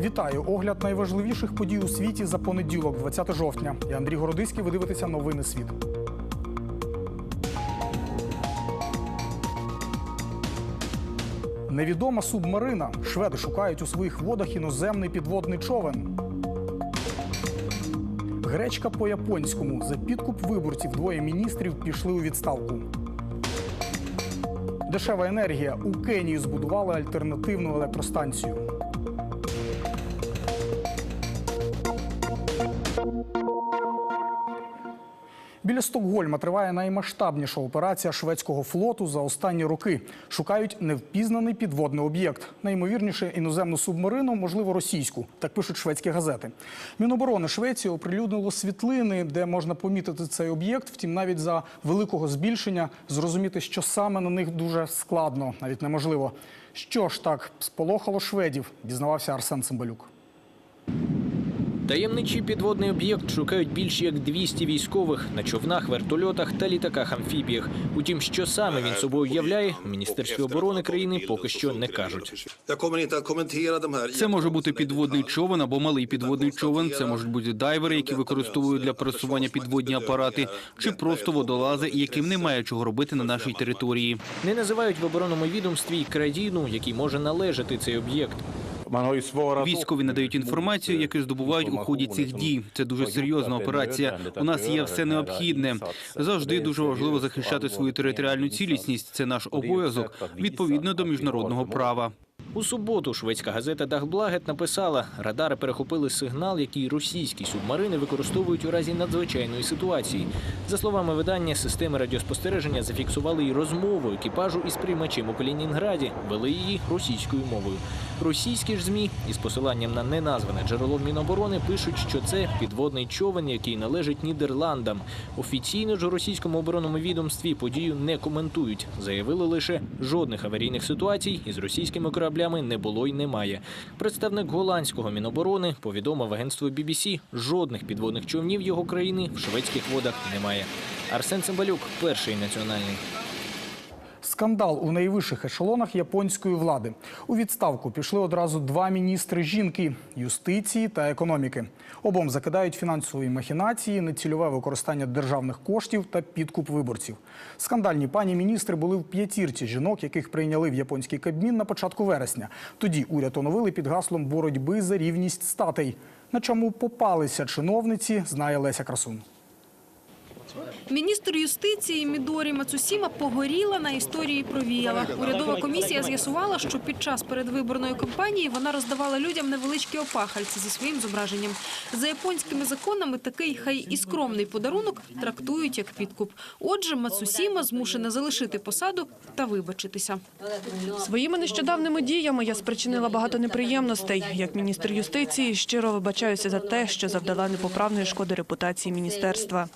Вітаю! Огляд найважливіших подій у світі за понеділок, 20 жовтня. Я Андрій Городиський. Ви дивитеся новини світ. Невідома субмарина. Шведи шукають у своїх водах іноземний підводний човен. Гречка по японському. За підкуп виборців двоє міністрів пішли у відставку. Дешева енергія. У Кенії збудували альтернативну електростанцію. Біля Стокгольма триває наймасштабніша операція шведського флоту за останні роки. Шукають невпізнаний підводний об'єкт. Найімовірніше іноземну субмарину, можливо, російську. Так пишуть шведські газети. Міноборони Швеції оприлюднило світлини, де можна помітити цей об'єкт. Втім, навіть за великого збільшення зрозуміти, що саме на них дуже складно, навіть неможливо. Що ж так сполохало шведів, дізнавався Арсен Цимбалюк. Таємничий підводний об'єкт шукають більш як 200 військових на човнах, вертольотах та літаках-амфібіях. Утім, що саме він собою являє, в міністерстві оборони країни поки що не кажуть. Це може бути підводний човен або малий підводний човен. Це можуть бути дайвери, які використовують для пересування підводні апарати, чи просто водолази, яким немає чого робити на нашій території. Не називають в оборонному відомстві країну, якій може належати цей об'єкт. Військові надають інформацію, яку здобувають у ході цих дій. Це дуже серйозна операція. У нас є все необхідне. Завжди дуже важливо захищати свою територіальну цілісність. Це наш обов'язок відповідно до міжнародного права. У суботу шведська газета Дахблагет написала, радари перехопили сигнал, який російські субмарини використовують у разі надзвичайної ситуації. За словами видання, системи радіоспостереження зафіксували й розмову екіпажу із приймачем у Калінінграді, вели її російською мовою. Російські ж змі із посиланням на неназване джерело Міноборони пишуть, що це підводний човен, який належить Нідерландам. Офіційно ж у російському оборонному відомстві подію не коментують. Заявили лише жодних аварійних ситуацій із російськими кораблями не було й немає. Представник голландського міноборони повідомив агентству BBC, жодних підводних човнів його країни в шведських водах немає. Арсен Цимбалюк, перший національний. Скандал у найвищих ешелонах японської влади. У відставку пішли одразу два міністри жінки юстиції та економіки. Обом закидають фінансові махінації, нецільове використання державних коштів та підкуп виборців. Скандальні пані міністри були в п'ятірці жінок, яких прийняли в японський кабмін на початку вересня. Тоді уряд оновили під гаслом боротьби за рівність статей. На чому попалися чиновниці, знає Леся Красун. Міністр юстиції Мідорі Мацусіма погоріла на історії про Віяла. Урядова комісія з'ясувала, що під час передвиборної кампанії вона роздавала людям невеличкі опахальці зі своїм зображенням. За японськими законами такий хай і скромний подарунок трактують як підкуп. Отже, Мацусіма змушена залишити посаду та вибачитися. Своїми нещодавними діями я спричинила багато неприємностей. Як міністр юстиції щиро вибачаюся за те, що завдала непоправної шкоди репутації міністерства.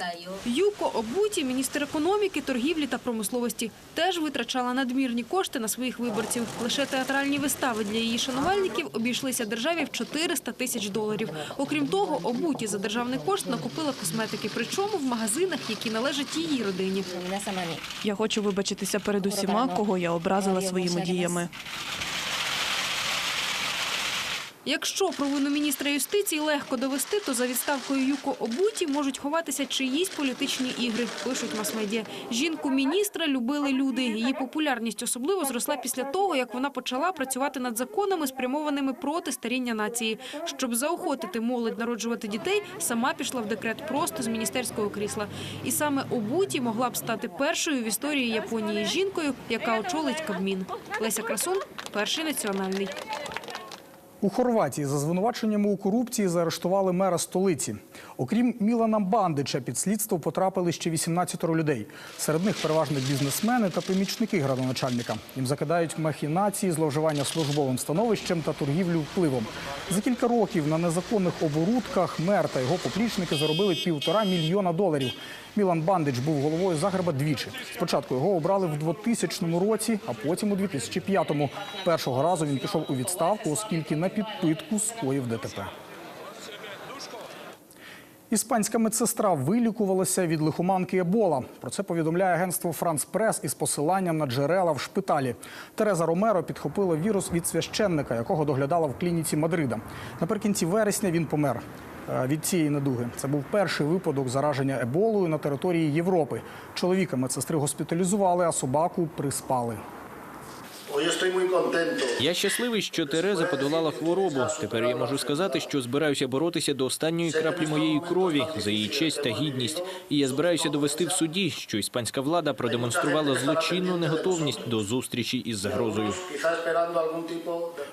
Юко Обуті, міністр економіки, торгівлі та промисловості, теж витрачала надмірні кошти на своїх виборців. Лише театральні вистави для її шанувальників обійшлися державі в 400 тисяч доларів. Окрім того, Обуті за державний кошт накупила косметики, причому в магазинах, які належать її родині. Я хочу вибачитися перед усіма, кого я образила своїми діями. Якщо провину міністра юстиції легко довести, то за відставкою Юко Обуті можуть ховатися чиїсь політичні ігри, пишуть мас-медіа. Жінку міністра любили люди. Її популярність особливо зросла після того, як вона почала працювати над законами, спрямованими проти старіння нації. Щоб заохотити молодь народжувати дітей, сама пішла в декрет просто з міністерського крісла. І саме Обуті могла б стати першою в історії Японії жінкою, яка очолить Кабмін. Леся Красун, перший національний. У Хорватії за звинуваченнями у корупції заарештували мера столиці. Окрім Мілана Бандича, під слідство потрапили ще 18 людей. Серед них переважно бізнесмени та помічники градоначальника. Їм закидають махінації, зловживання службовим становищем та торгівлю впливом. За кілька років на незаконних оборудках мер та його поплічники заробили півтора мільйона доларів. Мілан Бандич був головою Загреба двічі. Спочатку його обрали в 2000 році, а потім у 2005-му. Першого разу він пішов у відставку, оскільки на підпитку скоїв ДТП. Іспанська медсестра вилікувалася від лихоманки Ебола. Про це повідомляє агентство Франс Прес із посиланням на джерела в шпиталі. Тереза Ромеро підхопила вірус від священника, якого доглядала в клініці Мадрида. Наприкінці вересня він помер е, від цієї недуги. Це був перший випадок зараження еболою на території Європи. Чоловіка медсестри госпіталізували, а собаку приспали. Я щасливий, що Тереза подолала хворобу. Тепер я можу сказати, що збираюся боротися до останньої краплі моєї крові за її честь та гідність. І я збираюся довести в суді, що іспанська влада продемонструвала злочинну неготовність до зустрічі із загрозою.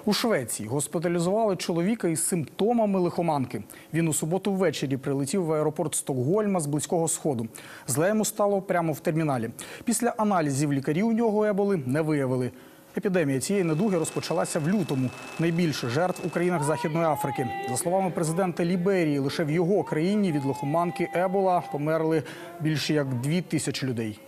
У Швеції госпіталізували чоловіка із симптомами лихоманки. Він у суботу ввечері прилетів в аеропорт Стокгольма з близького сходу. Зле йому стало прямо в терміналі. Після аналізів лікарі у нього еболи не виявили. Епідемія цієї недуги розпочалася в лютому. Найбільше жертв у країнах Західної Африки. За словами президента Ліберії, лише в його країні від лихоманки Ебола померли більше як дві тисячі людей.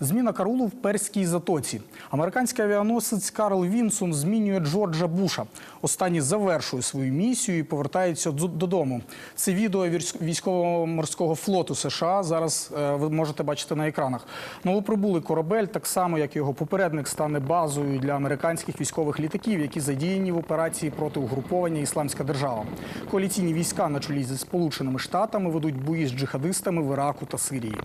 Зміна Карулу в Перській затоці. Американський авіаносець Карл Вінсон змінює Джорджа Буша. Останній завершує свою місію і повертається додому. Це відео військ- військово-морського флоту США. Зараз е, ви можете бачити на екранах. Новоприбулий корабель, так само як і його попередник, стане базою для американських військових літаків, які задіяні в операції проти угруповання Ісламська держава. Коаліційні війська на чолі зі Сполученими Штатами ведуть бої з джихадистами в Іраку та Сирії.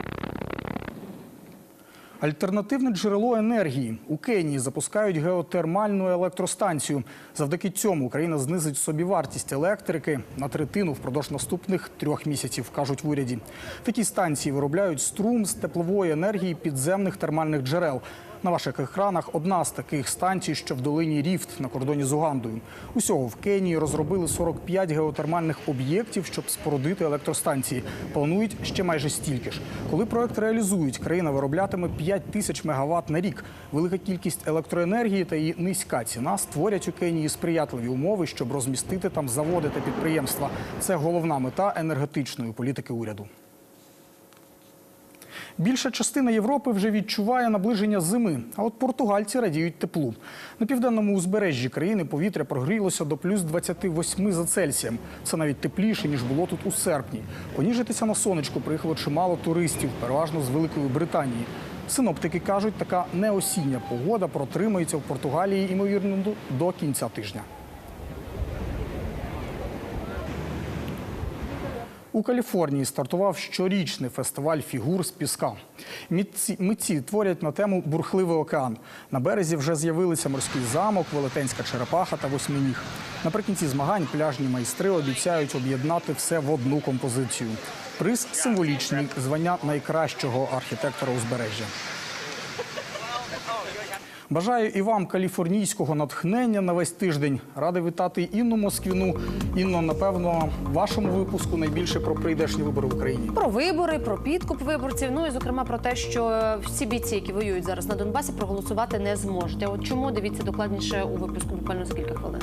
Альтернативне джерело енергії у Кенії запускають геотермальну електростанцію. Завдяки цьому Україна знизить собівартість електрики на третину впродовж наступних трьох місяців, кажуть в уряді. Такі станції виробляють струм з теплової енергії підземних термальних джерел. На ваших екранах одна з таких станцій, що в долині Ріфт на кордоні з Угандою. Усього в Кенії розробили 45 геотермальних об'єктів, щоб спорудити електростанції. Планують ще майже стільки ж. Коли проект реалізують, країна вироблятиме 5 тисяч мегаватт на рік. Велика кількість електроенергії та її низька ціна створять у Кенії сприятливі умови, щоб розмістити там заводи та підприємства. Це головна мета енергетичної політики уряду. Більша частина Європи вже відчуває наближення зими, а от португальці радіють теплу. На південному узбережжі країни повітря прогрілося до плюс 28 за Цельсієм. Це навіть тепліше, ніж було тут у серпні. Поніжитися на сонечку приїхало чимало туристів, переважно з Великої Британії. Синоптики кажуть, така неосіння погода протримається в Португалії, ймовірно, до- кінця тижня. У Каліфорнії стартував щорічний фестиваль фігур з піска. Митці, митці творять на тему бурхливий океан. На березі вже з'явилися морський замок, велетенська черепаха та восьминіг. Наприкінці змагань пляжні майстри обіцяють об'єднати все в одну композицію. Приз символічний звання найкращого архітектора узбережжя. Бажаю і вам каліфорнійського натхнення на весь тиждень. Радий вітати Інну Москвіну. Інно, напевно, в вашому випуску найбільше про прийдешні вибори в Україні. Про вибори, про підкуп виборців. Ну і зокрема про те, що всі бійці, які воюють зараз на Донбасі, проголосувати не зможуть. От чому дивіться докладніше у випуску буквально за кілька хвилин.